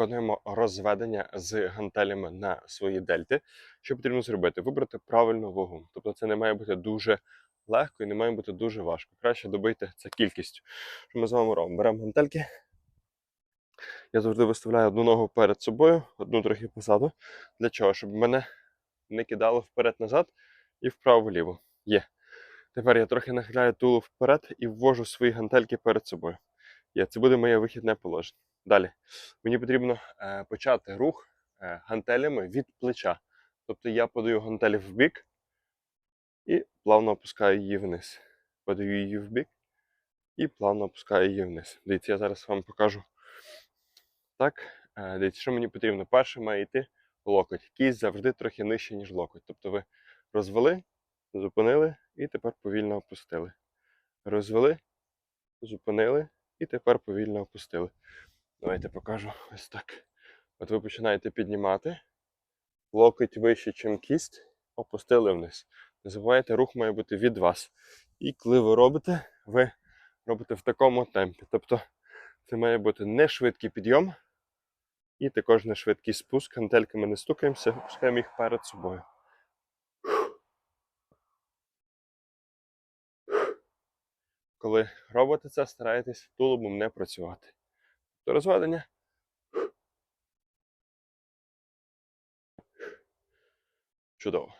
виконуємо розведення з гантелями на свої дельти. Що потрібно зробити? Вибрати правильну вагу. Тобто це не має бути дуже легко і не має бути дуже важко. Краще добити це кількістю. Що ми з вами робимо? Беремо гантельки. Я завжди виставляю одну ногу перед собою, одну трохи позаду. Для чого? Щоб мене не кидало вперед-назад і вправо-вліво. Є. Тепер я трохи нахиляю тулу вперед і ввожу свої гантельки перед собою. Є, це буде моє вихідне положення. Далі. Мені потрібно е, почати рух е, гантелями від плеча. Тобто я подаю гантелі в бік і плавно опускаю її вниз. Подаю її в бік і плавно опускаю її вниз. Дивіться, я зараз вам покажу. Так, е, дивіться, що мені потрібно. Перше має йти локоть. Кість завжди трохи нижче, ніж локоть. Тобто ви розвели, зупинили і тепер повільно опустили. Розвели, зупинили і тепер повільно опустили. Давайте покажу ось так. От ви починаєте піднімати, локоть вище, ніж кість, опустили вниз. Не забувайте, рух має бути від вас. І коли ви робите, ви робите в такому темпі. Тобто це має бути не швидкий підйом і також не швидкий спуск. Гантельками не стукаємося, опускаємо їх перед собою. Коли робите це, старайтесь тулубом не працювати. До розведення. Чудово.